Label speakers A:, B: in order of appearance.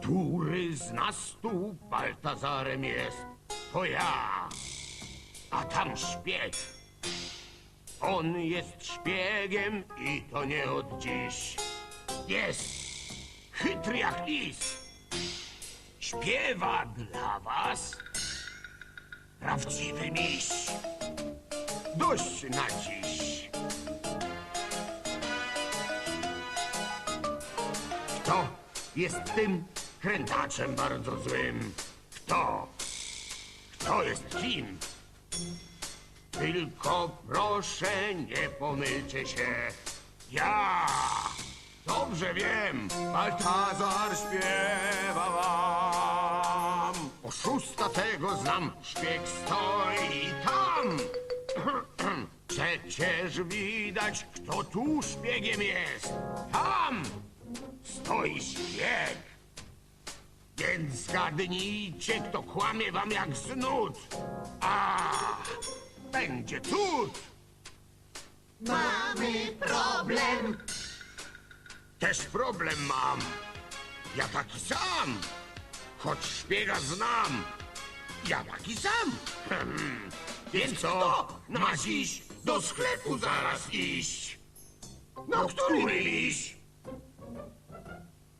A: Który z nas tu Baltazarem jest? To ja. A tam szpieg. On jest szpiegiem i to nie od dziś. Jest chytry jak lis. Śpiewa dla was prawdziwy miś. Dość na dziś. Kto jest tym krętaczem bardzo złym? Kto? Kto jest kim? Tylko proszę nie pomylcie się. Ja dobrze wiem, Baltazar śpiewa wam. Oszusta tego znam, szpieg stoi tam. Przecież widać, kto tu szpiegiem jest. Tam stoi szpieg. Więc zgadnijcie, kto kłamie wam jak znud. A, będzie cud.
B: Mamy problem.
A: Też problem mam. Ja taki sam. Choć szpiega znam. Ja taki sam. Hmm. Więc co? Ma dziś do sklepu zaraz iść. No który liść?